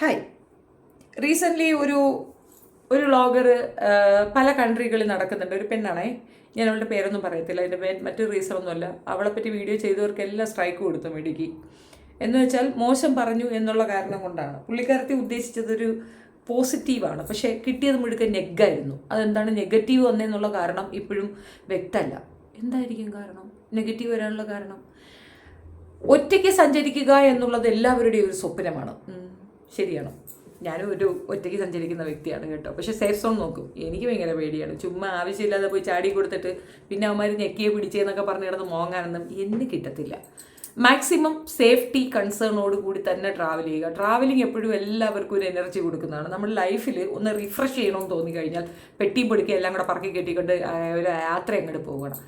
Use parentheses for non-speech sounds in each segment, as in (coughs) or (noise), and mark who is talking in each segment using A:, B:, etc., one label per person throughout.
A: Hi recently ഒരു ഒരു vlogger പല കൺട്രികളിൽ നടക്കുന്നുണ്ട്. ഒരു പെണ്ണാണേ. ഞാൻ അവളുടെ പേരൊന്നും പറയത്തില്ല. അതിന്റെ മറ്റു റീസൺ ഒന്നുമല്ല. അവളെപ്പറ്റി വീഡിയോ ചെയ്തവർക്കെല്ലാം സ്ട്രൈക്ക് കൊടുത്തു മെഡിക്ക് എന്ന് വെച്ചാൽ മോശം പറഞ്ഞു എന്നുള്ള കാരണം കൊണ്ടാണ്. പുള്ളിക്കാരത്തി ഉദ്ദേശിച്ചതൊരു പോസിറ്റീവാണ് പക്ഷേ കിട്ടിയത് മുഴുക്കൻ നെഗായിരുന്നു അതെന്താണ് നെഗറ്റീവ് വന്നതെന്നുള്ള കാരണം ഇപ്പോഴും വ്യക്തമല്ല. എന്തായിരിക്കും കാരണം? നെഗറ്റീവ് വരാനുള്ള കാരണം? ഒറ്റയ്ക്ക് സഞ്ചരിക്കുക എന്നുള്ളത് എല്ലാവരുടെയും ഒരു സ്വപ്നമാണ്. ശരിയാണ്. ഞാനും ഒരു ഒറ്റയ്ക്ക് സഞ്ചരിക്കുന്ന വ്യക്തിയാണ് കേട്ടോ. പക്ഷെ സേഫ് സോൺ നോക്കും. എനിക്ക് ഭയങ്കര പേടിയാണ്. ചുമ്മാ ആവശ്യമില്ലാതെ പോയി ചാടി കൊടുത്തിട്ട് പിന്നെ അവന്മാർ ഞെക്കിയെ പിടിച്ചേന്നൊക്കെ പറഞ്ഞ് കിടന്ന് മോങ്ങാനൊന്നും എന്ന് കിട്ടത്തില്ല. മാക്സിമം സേഫ്റ്റി കൺസേണോട് കൂടി തന്നെ ട്രാവൽ ചെയ്യുക. ട്രാവലിംഗ് എപ്പോഴും എല്ലാവർക്കും ഒരു എനർജി കൊടുക്കുന്നതാണ്. നമ്മുടെ ലൈഫിൽ ഒന്ന് റിഫ്രഷ് ചെയ്യണമെന്ന് തോന്നിക്കഴിഞ്ഞാൽ പെട്ടിയും പൊടിക്കുക എല്ലാം കൂടെ പറക്കി കെട്ടിക്കൊണ്ട് ഒരു യാത്ര അങ്ങോട്ട് പോകണം.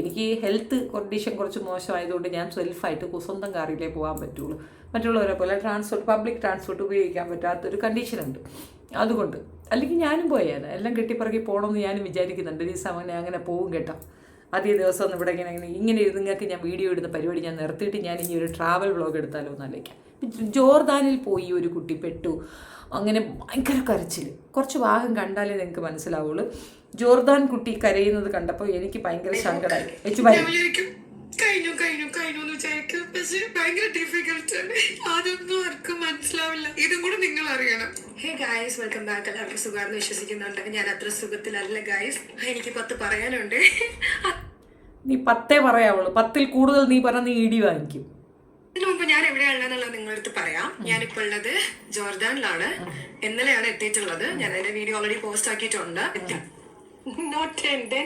A: എനിക്ക് ഹെൽത്ത് കണ്ടീഷൻ കുറച്ച് മോശമായതുകൊണ്ട് ഞാൻ സെൽഫായിട്ട് സ്വന്തം കാറിലേ പോകാൻ പറ്റുള്ളൂ. മറ്റുള്ളവരെ പോലെ ട്രാൻസ്പോർട്ട് പബ്ലിക് ട്രാൻസ്പോർട്ട് ഉപയോഗിക്കാൻ പറ്റാത്തൊരു കണ്ടീഷനുണ്ട് അതുകൊണ്ട് അല്ലെങ്കിൽ ഞാനും പോയാണ് എല്ലാം കെട്ടിപ്പറക്കി പോകണമെന്ന് ഞാനും വിചാരിക്കുന്നുണ്ട്. ഈ സമയം അങ്ങനെ പോകും കേട്ടോ. ആദ്യ ദിവസം ഒന്ന് ഇവിടെ ഇങ്ങനെ ഇങ്ങനെ ഇങ്ങനെ ഇരുന്ന് നിങ്ങൾക്ക് ഞാൻ വീഡിയോ ഇടുന്ന പരിപാടി ഞാൻ നിർത്തിയിട്ട് ഞാൻ ഇനി ഒരു ട്രാവൽ വ്ളോഗ് എടുത്താലോ എന്ന് ആലോചിക്കാം. ജോർദാനിൽ പോയി ഒരു കുട്ടി പെട്ടു. അങ്ങനെ ഭയങ്കര കരച്ചിൽ കുറച്ച് ഭാഗം കണ്ടാലേ നിങ്ങൾക്ക് മനസ്സിലാവുള്ളൂ. ജോർദാൻ കുട്ടി കരയുന്നത് കണ്ടപ്പോൾ എനിക്ക് ഭയങ്കര സങ്കടമായി. എച്ച്
B: ഞാൻ
A: വരും.
B: വിചാരിക്കും കഴിഞ്ഞു കഴിഞ്ഞു കഴിഞ്ഞു എന്ന് വിചാരിക്കും. പക്ഷെ ഭയങ്കര ഡിഫിക്കൽട്ട് ആണ്. അതൊന്നും ആർക്കും മനസ്സിലാവില്ല. ഇതും കൂടെ നിങ്ങൾ അറിയണം. ഹേ ഗായ്സ് വെൽക്കം ബാക്ക് എല്ലാവർക്കും സുഖമാണെന്ന് വിശ്വസിക്കുന്നുണ്ട്. ഞാൻ അത്ര സുഖത്തിലല്ല ഗായ്സ് എനിക്ക് പത്ത് പറയാനുണ്ട്.
A: നീ പത്തേ പറയാവുള്ളൂ. പത്തിൽ കൂടുതൽ നീ പറഞ്ഞ നീ ഇടി വാങ്ങിക്കും.
B: അതിനു മുമ്പ് ഞാൻ എവിടെയാണെന്നുള്ളത് നിങ്ങളടുത്ത് പറയാം. ഞാനിപ്പോൾ ഉള്ളത് ജോർദാനിലാണ്. ഇന്നലെയാണ് എത്തിയിട്ടുള്ളത്. ഞാൻ അതിന്റെ വീഡിയോ ഓൾറെഡി പോസ്റ്റ് ആക്കിയിട്ടുണ്ട്. നോട്ട്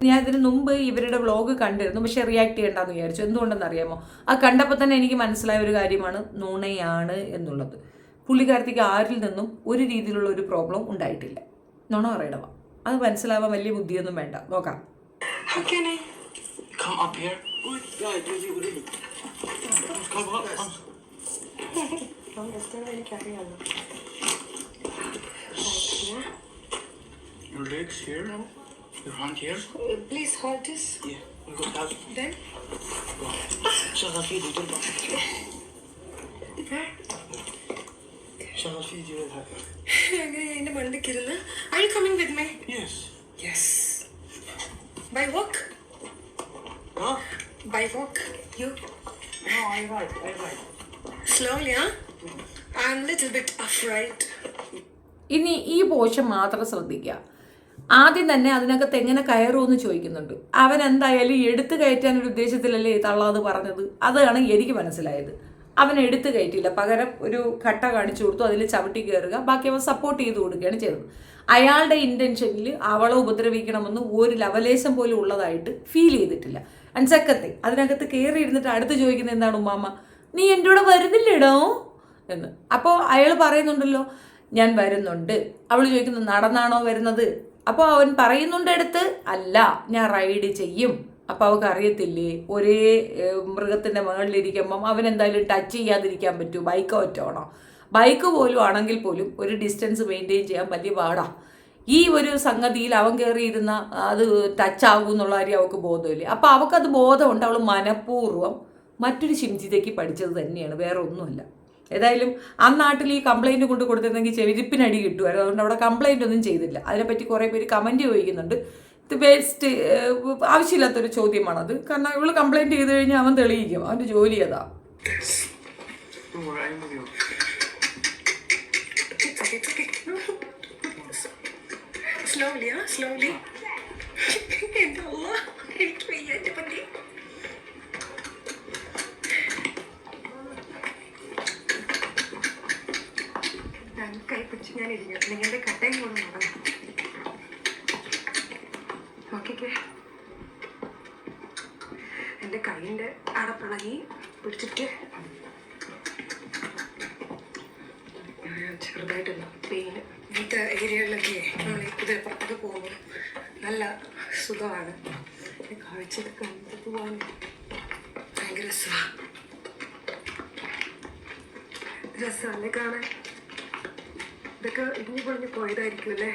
A: ഞാൻ ഇതിന് മുമ്പ് ഇവരുടെ വ്ളോഗ് കണ്ടിരുന്നു. പക്ഷെ റിയാക്ട് ചെയ്യണ്ടെന്ന് വിചാരിച്ചു. എന്തുകൊണ്ടെന്ന് അറിയാമോ? ആ കണ്ടപ്പോൾ തന്നെ എനിക്ക് മനസ്സിലായ ഒരു കാര്യമാണ്. നുണയാണ് എന്നുള്ളത്. പുള്ളിക്കാരത്തേക്ക് ആരിൽ നിന്നും ഒരു രീതിയിലുള്ള ഒരു പ്രോബ്ലം ഉണ്ടായിട്ടില്ല. നുണ പറയണവ അത് മനസ്സിലാവാൻ വലിയ ബുദ്ധിയൊന്നും വേണ്ട. നോക്കാം.
C: Come up here. Good guy, Josie. Come up.
B: Tamam göstermeyelim kendini yanına.
C: Your legs here. No. Your hand here.
B: Uh, please hold this.
C: Yeah. We got help.
B: Then? Go. Şaka
C: video
B: dur bak. Şaka
C: video dur bak. Yine bana
B: da kirli. Are you coming with me?
A: ഇനി ഈ portion മാത്രം ശ്രദ്ധിക്കുക. ആദ്യം തന്നെ അതിനകത്ത് എങ്ങനെ കയറുമെന്ന് ചോദിക്കുന്നുണ്ട്. അവൻ എന്തായാലും എടുത്തു കയറ്റാൻ ഒരു ഉദ്ദേശത്തിലല്ലേ തള്ളാത് പറഞ്ഞത്? അതാണ് എനിക്ക് മനസ്സിലായത്. അവൻ എടുത്തു കയറ്റിയില്ല. പകരം ഒരു കട്ട കാണിച്ചു കൊടുത്തു അതിൽ ചവിട്ടി കയറുക. ബാക്കി അവൻ സപ്പോർട്ട് ചെയ്ത് കൊടുക്കുകയാണ് ചെയ്തത്. അയാളുടെ ഇന്റൻഷനിൽ അവളെ ഉപദ്രവിക്കണമെന്ന് ഒരു ലവലേശം പോലും ഉള്ളതായിട്ട് ഫീൽ ചെയ്തിട്ടില്ല. തിങ് അതിനകത്ത് കയറി ഇരുന്നിട്ട് അടുത്ത് ചോദിക്കുന്നത് എന്താണ് ഉമ്മാമ്മ? നീ എന്റെ കൂടെ വരുന്നില്ലേടോ? എന്ന്. അപ്പോൾ അയാൾ പറയുന്നുണ്ടല്ലോ ഞാൻ വരുന്നുണ്ട്. അവൾ ചോദിക്കുന്നു നടന്നാണോ വരുന്നത്? അപ്പോൾ അവൻ പറയുന്നുണ്ട് അടുത്ത് അല്ല ഞാൻ റൈഡ് ചെയ്യും. അപ്പോൾ അവൾക്ക് അറിയത്തില്ലേ ഒരേ മൃഗത്തിന്റെ മുകളിലിരിക്കുമ്പം അവൻ എന്തായാലും ടച്ച് ചെയ്യാതിരിക്കാൻ പറ്റുമോ ബൈക്ക് ഒറ്റ ബൈക്ക് പോലും ആണെങ്കിൽ പോലും ഒരു ഡിസ്റ്റൻസ് മെയിന്റെയിൻ ചെയ്യാൻ വലിയ പാടാ. ഈ ഒരു സംഗതിയിൽ അവൻ കയറിയിരുന്ന അത് ടച്ച് ആകും എന്നുള്ള കാര്യം അവൾക്ക് ബോധമില്ലേ. അപ്പോൾ അവൾക്കത് ബോധമുണ്ട്. അവൾ മനഃപൂർവം മറ്റൊരു ശിംജിതയ്ക്ക് പഠിച്ചത് തന്നെയാണ്. വേറെ ഒന്നുമില്ല. ഏതായാലും ആ നാട്ടിൽ ഈ കംപ്ലൈന്റ് കൊണ്ട് കൊടുത്തിരുന്നെങ്കിൽ ചെവിരിപ്പിനടി കിട്ടുമായിരുന്നു. അതുകൊണ്ട് അവിടെ കംപ്ലൈന്റ് ഒന്നും ചെയ്തില്ല. അതിനെപ്പറ്റി കുറേ പേര് കമന്റ് ചോദിക്കുന്നുണ്ട്. ഇത് വേസ്റ്റ് ആവശ്യമില്ലാത്തൊരു ചോദ്യമാണത്. കാരണം ഇവൾ കംപ്ലൈന്റ് ചെയ്ത് കഴിഞ്ഞാൽ അവൻ തെളിയിക്കും. അവന്റെ ജോലി അതാ.
C: Don't
B: സ്ലോലി ആ സ്ലോലി എന്റെ അമ്മ എനിക്ക് വയ്യ എന്റെ പറ്റി ഞാൻ കൈ പിടിച്ച് ഞാൻ ഇരിക്കും. നിങ്ങളുടെ കട്ടയും കൂടെ നടന്നു? നോക്കിക്കേ. എന്റെ കൈയിന്റെ അടപ്പിളകി പിടിച്ചിട്ട് ചെറുതായിട്ടൊന്ന് പെയിൻ ഇങ്ങനത്തെ ഏരിയകളിലൊക്കെ നമ്മൾ പുറത്തൊക്കെ പോകുമ്പോൾ നല്ല സുഖമാണ്. കാഴ്ചയൊക്കെ കണ്ടിട്ട് പോകാൻ ഭയങ്കര രസമാണ്. രസമല്ലേ കാണാൻ? ഇതൊക്കെ ഇനി പറഞ്ഞ് പോയതായിരിക്കും അല്ലേ?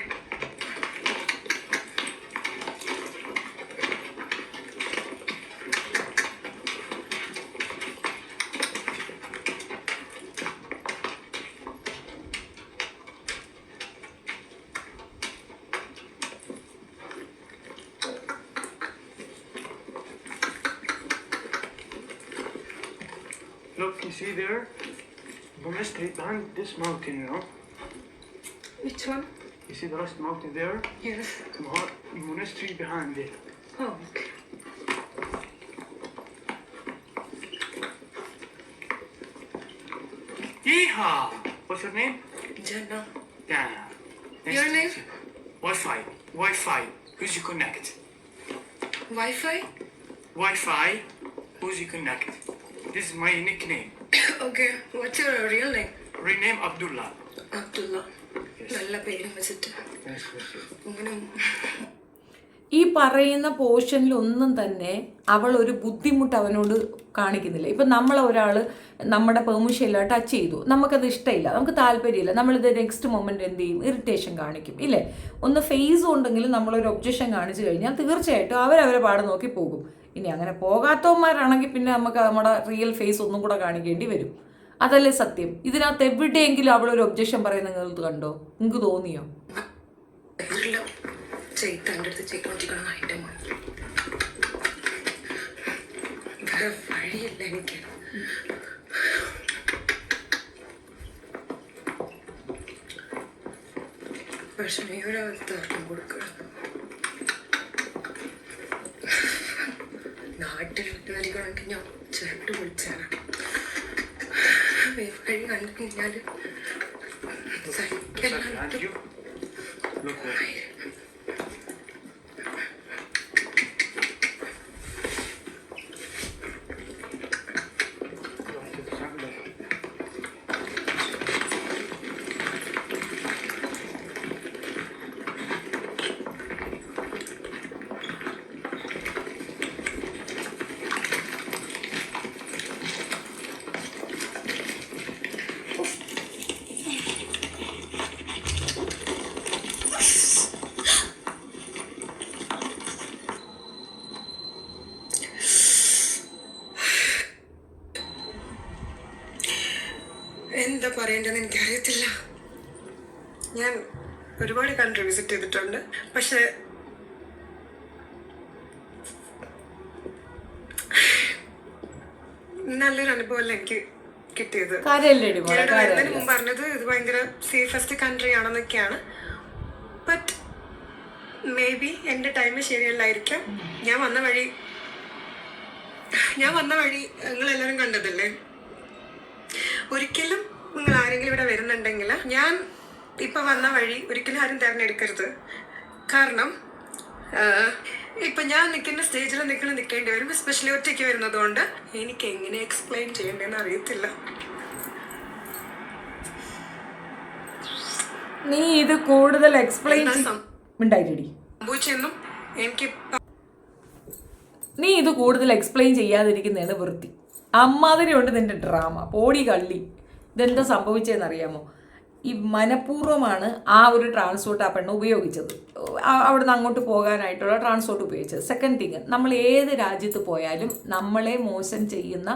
C: Look, you see there? Monastery behind this mountain, you know?
B: Which one?
C: You see the last mountain there?
B: Yes.
C: Monastery behind it.
B: Oh, okay.
C: Yeehaw! What's your name?
B: Jana.
C: Yeah. Nice
B: Your name?
C: you. Wi-Fi. Wi-Fi. Who's you connect?
B: Wi-Fi?
C: Wi-Fi. Who's you connect? This is my nickname. (coughs)
B: okay. What's your real name?
C: Rename Abdullah.
B: Abdullah. നല്ല പേരും വെച്ചിട്ട്. അങ്ങനെ
A: ഈ പറയുന്ന പോർഷനിൽ ഒന്നും തന്നെ അവൾ ഒരു ബുദ്ധിമുട്ട് അവനോട് കാണിക്കുന്നില്ല ഇപ്പം നമ്മൾ ഒരാൾ നമ്മുടെ പെർമിഷൻ ഇല്ല ടച്ച് ചെയ്തു നമുക്കത് ഇഷ്ടമില്ല നമുക്ക് താല്പര്യമില്ല നമ്മളിത് നെക്സ്റ്റ് മൊമെന്റ് എന്ത് ചെയ്യും ഇറിറ്റേഷൻ കാണിക്കും ഇല്ലേ ഒന്ന് ഫേസ് ഉണ്ടെങ്കിലും നമ്മളൊരു ഒബ്ജക്ഷൻ കാണിച്ചു കഴിഞ്ഞാൽ തീർച്ചയായിട്ടും അവരവരെ പാട് നോക്കി പോകും ഇനി അങ്ങനെ പോകാത്തവന്മാരാണെങ്കിൽ പിന്നെ നമുക്ക് നമ്മുടെ റിയൽ ഫേസ് ഒന്നും കൂടെ കാണിക്കേണ്ടി വരും. അതല്ലേ സത്യം? ഇതിനകത്ത് എവിടെയെങ്കിലും അവളൊരു ഒബ്ജക്ഷൻ പറയുന്ന നിങ്ങൾക്ക് കണ്ടോ? നിങ്ങൾക്ക് തോന്നിയോ?
B: വഴിയില്ല എനിക്ക്. പക്ഷെ ഒരവസ്ഥ ആർക്കും കൊടുക്കണം നാട്ടിൽ നൽകണമെങ്കിൽ ഞാൻ ചേട്ട് വിളിച്ചാണ്. വഴി കണ്ടു കഴിഞ്ഞാൽ
C: Looks
B: പറയേണ്ടതെന്ന് എനിക്കറിയത്തില്ല. ഞാൻ ഒരുപാട് കൺട്രി വിസിറ്റ് ചെയ്തിട്ടുണ്ട്. പക്ഷേ നല്ലൊരു അനുഭവമല്ല എനിക്ക് കിട്ടിയത്. ഞാനിവിടെ വരുന്നതിന് മുമ്പ് പറഞ്ഞത് ഇത് ഭയങ്കര സേഫസ്റ്റ് കൺട്രി ആണെന്നൊക്കെയാണ്. ബട്ട് മേ ബി എന്റെ ടൈം ശരിയല്ലായിരിക്കാം. ഞാൻ വന്ന വഴി ഞാൻ വന്ന വഴി നിങ്ങളെല്ലാവരും കണ്ടതല്ലേ? ഒരിക്കലും നിങ്ങൾ ആരെങ്കിലും ഇവിടെ വരുന്നുണ്ടെങ്കിൽ ഞാൻ ഇപ്പൊ വന്ന വഴി ഒരിക്കലും ആരും തിരഞ്ഞെടുക്കരുത്. കാരണം ഇപ്പൊ ഞാൻ നിൽക്കുന്ന സ്റ്റേജിൽ നിങ്ങൾ നിൽക്കേണ്ടി വരും എസ്പെഷ്യലി ഒറ്റയ്ക്ക് വരുന്നതുകൊണ്ട് എനിക്ക് എങ്ങനെ എക്സ്പ്ലെയിൻ ചെയ്യേണ്ടതെന്ന് അറിയത്തില്ല.
A: നീ ഇത് കൂടുതൽ എക്സ്പ്ലെയിൻ
B: സംഭവിച്ചെന്നും എനിക്ക്
A: നീ ഇത് കൂടുതൽ എക്സ്പ്ലെയിൻ ചെയ്യാതിരിക്കുന്നതാണ് വൃത്തി. അമ്മാതിരി ഉണ്ട് നിന്റെ ഡ്രാമ പോടി കള്ളി. ഇതെന്താ സംഭവിച്ചതെന്ന് അറിയാമോ ഈ മനഃപൂർവമാണ് ആ ഒരു ട്രാൻസ്പോർട്ട് ആ പെണ്ണ് ഉപയോഗിച്ചത്. അവിടെ നിന്ന് അങ്ങോട്ട് പോകാനായിട്ടുള്ള ട്രാൻസ്പോർട്ട് ഉപയോഗിച്ചത്. സെക്കൻഡ് തിങ് നമ്മൾ ഏത് രാജ്യത്ത് പോയാലും നമ്മളെ മോശം ചെയ്യുന്ന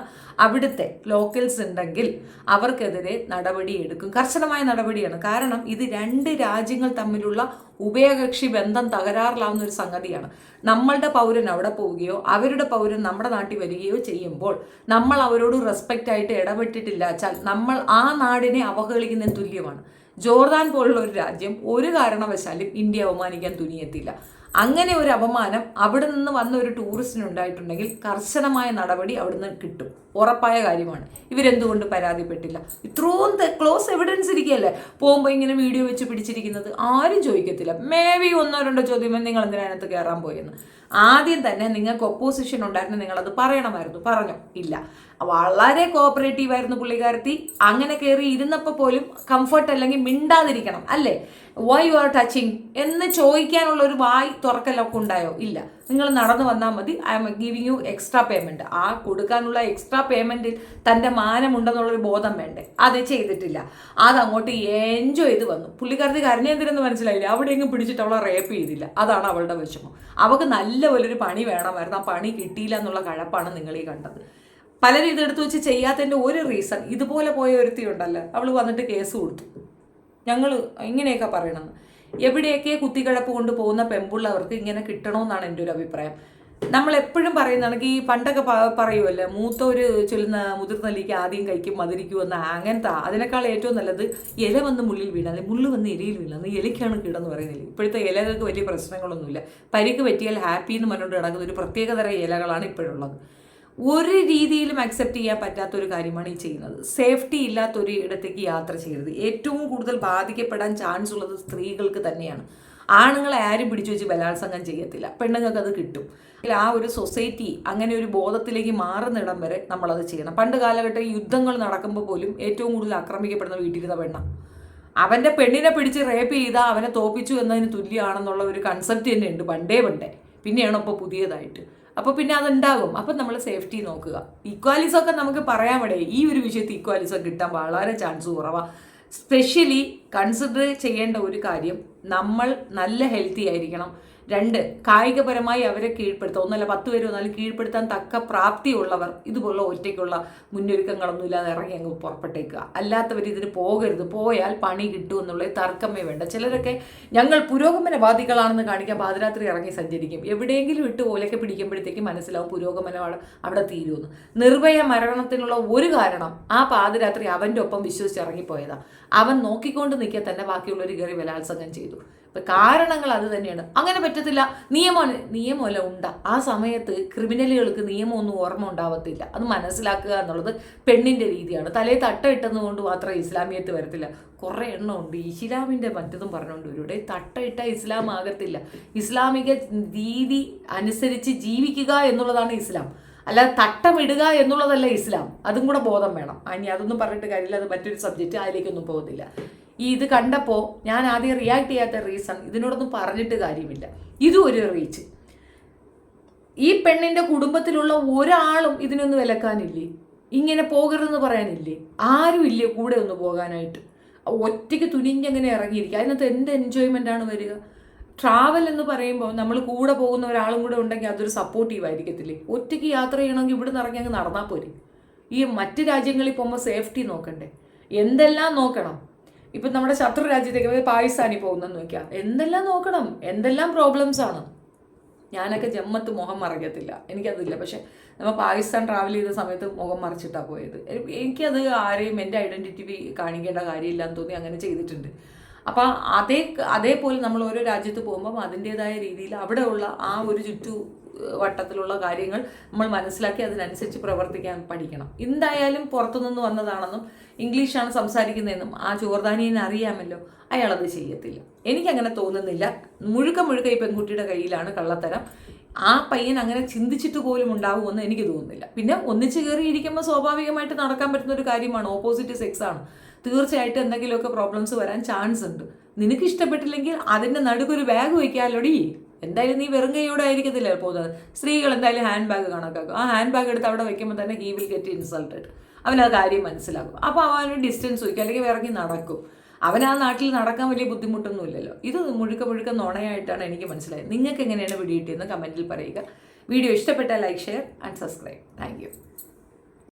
A: അവിടുത്തെ ലോക്കൽസ് ഉണ്ടെങ്കിൽ അവർക്കെതിരെ നടപടി എടുക്കും കർശനമായ നടപടിയാണ്. കാരണം ഇത് രണ്ട് രാജ്യങ്ങൾ തമ്മിലുള്ള ഉഭയകക്ഷി ബന്ധം തകരാറിലാവുന്ന ഒരു സംഗതിയാണ്. നമ്മളുടെ പൗരൻ അവിടെ പോവുകയോ അവരുടെ പൗരൻ നമ്മുടെ നാട്ടിൽ വരികയോ ചെയ്യുമ്പോൾ നമ്മൾ അവരോട് റെസ്പെക്റ്റ് ആയിട്ട് ഇടപെട്ടിട്ടില്ല വെച്ചാൽ നമ്മൾ ആ നാടിനെ അവഹേളിക്കുന്നതിന് തുല്യമാണ്. ജോർദാൻ പോലുള്ള ഒരു രാജ്യം ഒരു കാരണവശാലും ഇന്ത്യ അവമാനിക്കാൻ തുനിയെത്തില്ല. അങ്ങനെ ഒരു അപമാനം അവിടെ നിന്ന് വന്ന ഒരു ടൂറിസ്റ്റിനുണ്ടായിട്ടുണ്ടെങ്കിൽ കർശനമായ നടപടി അവിടുന്ന് കിട്ടും. ഉറപ്പായ കാര്യമാണ്. ഇവരെന്തുകൊണ്ട് പരാതിപ്പെട്ടില്ല? ഇത്രയും ക്ലോസ് എവിഡൻസ് ഇരിക്കുകയല്ലേ? പോകുമ്പോൾ ഇങ്ങനെ വീഡിയോ വെച്ച് പിടിച്ചിരിക്കുന്നത് ആരും ചോദിക്കത്തില്ല. മേ ബി ഒന്നോ രണ്ടോ ചോദ്യം നിങ്ങൾ എന്തിനകത്ത് കയറാൻ പോയെന്ന്. ആദ്യം തന്നെ നിങ്ങൾക്ക് ഒപ്പോസിഷൻ ഉണ്ടായിരുന്നു നിങ്ങളത് പറയണമായിരുന്നു. പറഞ്ഞു. ഇല്ല. വളരെ കോപ്പറേറ്റീവ് ആയിരുന്നു പുള്ളിക്കാരത്തി. അങ്ങനെ കയറി ഇരുന്നപ്പോൾ പോലും കംഫർട്ട് അല്ലെങ്കിൽ മിണ്ടാതിരിക്കണം അല്ലേ? വൈ യു ആർ ടച്ചിങ് എന്ന് ചോദിക്കാനുള്ള ഒരു വായ് തുറക്കലൊക്കെ ഉണ്ടായോ? ഇല്ല. നിങ്ങൾ നടന്നു വന്നാൽ മതി. I am giving you extra payment ആ കൊടുക്കാനുള്ള എക്സ്ട്രാ പേയ്മെന്റിൽ തന്റെ മാനമുണ്ടെന്നുള്ളൊരു ബോധം വേണ്ടേ? അത് ചെയ്തിട്ടില്ല. അതങ്ങോട്ട് എൻജോയ് ചെയ്ത് വന്നു. പുള്ളിക്കാരത്തി കരഞ്ഞെന്തിനെന്ന് മനസ്സിലായില്ല. അവിടെ എങ്ങും പിടിച്ചിട്ട് അവളെ റേപ്പ് ചെയ്തില്ല. അതാണ് അവളുടെ വിഷമം. അവൾക്ക് നല്ല പോലൊരു പണി വേണമായിരുന്നു. ആ പണി കിട്ടിയില്ല എന്നുള്ള കഴപ്പാണ് നിങ്ങൾ ഈ കണ്ടത്. പലരും ഇതെടുത്ത് വെച്ച് ചെയ്യാത്തതിന്റെ ഒരു റീസൺ ഇതുപോലെ പോയ ഒരുത്തി ഉണ്ടല്ലോ അവൾ വന്നിട്ട് കേസ് കൊടുത്തു. ഞങ്ങൾ ഇങ്ങനെയൊക്കെ പറയണമെന്ന് എവിടെയൊക്കെ കുത്തിക്കിഴപ്പ് കൊണ്ട് പോകുന്ന പെമ്പുള്ളവർക്ക് ഇങ്ങനെ കിട്ടണമെന്നാണ് എന്റെ ഒരു അഭിപ്രായം. നമ്മൾ എപ്പോഴും പറയുന്നതാണെങ്കിൽ ഈ പണ്ടൊക്കെ പറയുമല്ലേ മൂത്തവര് ചൊല്ലുന്ന മുതിർന്നല്ലിക്ക് ആദ്യം കഴിക്കും മധുരിക്കുമെന്ന. അങ്ങനത്തെ അതിനേക്കാൾ ഏറ്റവും നല്ലത് ഇല വന്ന് മുള്ളിൽ വീണാൽ മുള്ളു വന്ന് ഇലയിൽ വീണാൽ ഇലയ്ക്കാണ് കീടെന്ന് പറയുന്നില്ല ഇപ്പോഴത്തെ ഇലകൾക്ക് വലിയ പ്രശ്നങ്ങളൊന്നുമില്ല. പരിക്ക് പറ്റിയാൽ ഹാപ്പി എന്ന് പറഞ്ഞുകൊണ്ട് കിടക്കുന്ന ഒരു പ്രത്യേകതര ഇലകളാണ് ഇപ്പോഴുള്ളത്. ഒരു രീതിയിലും അക്സെപ്റ്റ് ചെയ്യാൻ പറ്റാത്ത ഒരു കാര്യമാണ് ഈ ചെയ്യുന്നത്. സേഫ്റ്റി ഇല്ലാത്തൊരു ഇടത്തേക്ക് യാത്ര ചെയ്യരുത്. ഏറ്റവും കൂടുതൽ ബാധിക്കപ്പെടാൻ ചാൻസ് ഉള്ളത് സ്ത്രീകൾക്ക് തന്നെയാണ്. ആണുങ്ങളെ ആരും പിടിച്ചു വെച്ച് ബലാത്സംഗം ചെയ്യത്തില്ല. പെണ്ണുങ്ങൾക്ക് അത് കിട്ടും ആ ഒരു സൊസൈറ്റി അങ്ങനെ ഒരു ബോധത്തിലേക്ക് മാറുന്നിടം വരെ നമ്മളത് ചെയ്യണം. പണ്ട് കാലഘട്ടം യുദ്ധങ്ങൾ നടക്കുമ്പോൾ പോലും ഏറ്റവും കൂടുതൽ ആക്രമിക്കപ്പെടുന്ന വീട്ടിലിരുന്ന പെണ്ണാണ് അവന്റെ പെണ്ണിനെ പിടിച്ച് റേപ്പ് ചെയ്താൽ അവനെ തോപ്പിച്ചു എന്നതിന് തുല്യമാണെന്നുള്ള ഒരു കൺസെപ്റ്റ് തന്നെ ഉണ്ട് പണ്ടേ പണ്ടേ. പിന്നെയാണ് ഇപ്പോൾ പുതിയതായിട്ട്. അപ്പോൾ പിന്നെ അതുണ്ടാകും. അപ്പം നമ്മൾ സേഫ്റ്റി നോക്കുക. ഇക്വാലിസം ഒക്കെ നമുക്ക് പറയാൻ ഇവിടെ ഈ ഒരു വിഷയത്തിൽ ഇക്വാലിസം കിട്ടാൻ വളരെ ചാൻസ് കുറവാണ് സ്പെഷ്യലി കൺസിഡർ ചെയ്യേണ്ട ഒരു കാര്യം നമ്മൾ നല്ല ഹെൽത്തി ആയിരിക്കണം. രണ്ട് കായികപരമായി അവരെ കീഴ്പ്പെടുത്തുക. ഒന്നല്ല പത്ത് പേര് വന്നാലും കീഴ്പ്പെടുത്താൻ തക്ക പ്രാപ്തിയുള്ളവർ ഇതുപോലുള്ള ഒറ്റയ്ക്കുള്ള മുന്നൊരുക്കങ്ങളൊന്നും ഇല്ലാതെ ഇറങ്ങി അങ്ങ് പുറപ്പെട്ടേക്കുക. അല്ലാത്തവർ ഇതിന് പോകരുത്. പോയാൽ പണി കിട്ടും എന്നുള്ള തർക്കമേ വേണ്ട. ചിലരൊക്കെ ഞങ്ങൾ പുരോഗമനവാദികളാണെന്ന് കാണിക്കാൻ പാതിരാത്രി ഇറങ്ങി സഞ്ചരിക്കും. എവിടെയെങ്കിലും ഇട്ട് ഓലൊക്കെ പിടിക്കുമ്പോഴത്തേക്ക് മനസ്സിലാവും പുരോഗമനമാണ് അവിടെ തീരുമെന്ന്. നിർഭയ മരണത്തിനുള്ള ഒരു കാരണം ആ പാതിരാത്രി അവന്റെ ഒപ്പം വിശ്വസിച്ച് ഇറങ്ങിപ്പോയതാണ് അവൻ നോക്കിക്കൊണ്ട് നിൽക്കെ തന്നെ ബാക്കിയുള്ളവർ കയറി ബലാത്സംഗം ചെയ്തു. ഇപ്പൊ കാരണങ്ങൾ അത് തന്നെയാണ്. അങ്ങനെ പറ്റത്തില്ല. നിയമം നിയമമല്ല ഉണ്ട. ആ സമയത്ത് ക്രിമിനലുകൾക്ക് നിയമമൊന്നും ഓർമ്മ ഉണ്ടാവത്തില്ല. അത് മനസ്സിലാക്കുക എന്നുള്ളത് പെണ്ണിന്റെ രീതിയാണ്. തലേ തട്ട ഇട്ടതുകൊണ്ട് കൊണ്ട് മാത്രം ഇസ്ലാമിയത്ത് വരത്തില്ല. കുറേ എണ്ണം ഉണ്ട്. ഇസ്ലാമിന്റെ മറ്റതും പറഞ്ഞുകൊണ്ട് ഇവിടെ തട്ടയിട്ട ഇസ്ലാം ആകത്തില്ല. ഇസ്ലാമിക രീതി അനുസരിച്ച് ജീവിക്കുക എന്നുള്ളതാണ് ഇസ്ലാം. അല്ല തട്ടമിടുക എന്നുള്ളതല്ല ഇസ്ലാം. അതും കൂടെ ബോധം വേണം. ഇനി അതൊന്നും പറഞ്ഞിട്ട് കാര്യമില്ല. അത് മറ്റൊരു സബ്ജക്റ്റ് അതിലേക്കൊന്നും പോകുന്നില്ല ഈ ഇത് കണ്ടപ്പോൾ ഞാൻ ആദ്യം റിയാക്ട് ചെയ്യാത്ത റീസൺ ഇതിനോടൊന്നും പറഞ്ഞിട്ട് കാര്യമില്ല. ഇതും ഒരു റീച്ച് ഈ പെണ്ണിന്റെ കുടുംബത്തിലുള്ള ഒരാളും ഇതിനൊന്നും വിലക്കാനില്ലേ? ഇങ്ങനെ പോകരുതെന്ന് പറയാനില്ലേ? ആരും ഇല്ലേ കൂടെ ഒന്ന് പോകാനായിട്ട്? ഒറ്റയ്ക്ക് തുനിഞ്ഞങ്ങനെ ഇറങ്ങിയിരിക്കുക. അതിനകത്ത് എന്ത് എൻജോയ്മെന്റ് ആണ് വരിക? ട്രാവൽ എന്ന് പറയുമ്പോൾ നമ്മൾ കൂടെ പോകുന്ന ഒരാളും കൂടെ ഉണ്ടെങ്കിൽ അതൊരു സപ്പോർട്ടീവ് ആയിരിക്കത്തില്ലേ? ഒറ്റയ്ക്ക് യാത്ര ചെയ്യണമെങ്കിൽ ഇവിടെ നിന്ന് ഇറങ്ങി അങ്ങ് നടന്നാൽ പോരെ? ഈ മറ്റ് രാജ്യങ്ങളിൽ പോകുമ്പോൾ സേഫ്റ്റി നോക്കണ്ടേ? എന്തെല്ലാം നോക്കണം? ഇപ്പം നമ്മുടെ ശത്രു രാജ്യത്തേക്ക് പാകിസ്ഥാനിൽ പോകുന്നെന്ന് നോക്കിയാൽ എന്തെല്ലാം നോക്കണം? എന്തെല്ലാം പ്രോബ്ലംസ് ആണ്? ഞാനൊക്കെ ജമ്മത്ത് മുഖം മറയ്ക്കത്തില്ല എനിക്കതില്ല. പക്ഷെ നമ്മൾ പാകിസ്ഥാൻ ട്രാവൽ ചെയ്ത സമയത്ത് മുഖം മറച്ചിട്ടാണ് പോയത്. എനിക്കത് ആരെയും എന്റെ ഐഡന്റിറ്റി കാണിക്കേണ്ട കാര്യമില്ല എന്ന് തോന്നി അങ്ങനെ ചെയ്തിട്ടുണ്ട്. അപ്പം അതേ അതേപോലെ നമ്മൾ ഓരോ രാജ്യത്ത് പോകുമ്പം അതിന്റെതായ രീതിയിൽ അവിടെയുള്ള ആ ഒരു ചുറ്റു വട്ടത്തിലുള്ള കാര്യങ്ങൾ നമ്മൾ മനസ്സിലാക്കി അതിനനുസരിച്ച് പ്രവർത്തിക്കാൻ പഠിക്കണം. എന്തായാലും പുറത്തുനിന്ന് വന്നതാണെന്നും ഇംഗ്ലീഷാണ് സംസാരിക്കുന്നതെന്നും ആ ചോർദാനിയനെ അറിയാമല്ലോ അയാളത് ചെയ്യത്തില്ല. എനിക്കങ്ങനെ തോന്നുന്നില്ല. മുഴുക്ക മുഴുക്ക ഈ പെൺകുട്ടിയുടെ കയ്യിലാണ് കള്ളത്തരം. ആ പയ്യൻ അങ്ങനെ ചിന്തിച്ചിട്ട് പോലും ഉണ്ടാവുമെന്ന് എനിക്ക് തോന്നുന്നില്ല. പിന്നെ ഒന്നിച്ച് കയറിയിരിക്കുമ്പോൾ സ്വാഭാവികമായിട്ട് നടക്കാൻ പറ്റുന്ന ഒരു കാര്യമാണ്. ഓപ്പോസിറ്റ് സെക്സ് ആണ് തീർച്ചയായിട്ടും എന്തെങ്കിലുമൊക്കെ പ്രോബ്ലംസ് വരാൻ ചാൻസ് ഉണ്ട്. നിനക്ക് ഇഷ്ടപ്പെട്ടില്ലെങ്കിൽ അതിന്റെ നടുക്കൊരു ബാഗ് വയ്ക്കാമല്ലോടി എന്തായാലും നീ വെറും കൈയോടെ ആയിരിക്കത്തില്ല പോകുന്നത്? സ്ത്രീകൾ എന്തായാലും ഹാൻഡ് ബാഗ് കണക്കാക്കും. ആ ഹാൻഡ് ബാഗ് എടുത്ത് അവിടെ വയ്ക്കുമ്പോൾ തന്നെ ഹീ വിൽ ഗെറ്റ് ഇൻസൾട്ടഡ് അവൻ ആ കാര്യം മനസ്സിലാക്കും അപ്പോൾ അവൻ ഡിസ്റ്റൻസ് വയ്ക്കും അല്ലെങ്കിൽ ഇറങ്ങി നടക്കും. അവൻ ആ നാട്ടിൽ നടക്കാൻ വലിയ ബുദ്ധിമുട്ടൊന്നുമില്ലല്ലോ ഇത് മുഴുക്ക മുഴുക്ക നുണയായിട്ടാണ് എനിക്ക് മനസ്സിലായത്. നിങ്ങൾക്ക് എങ്ങനെയാണ് വീഡിയോ പിടികിട്ടിയെന്ന് കമന്റിൽ പറയുക. വീഡിയോ ഇഷ്ടപ്പെട്ടാൽ like share and subscribe thank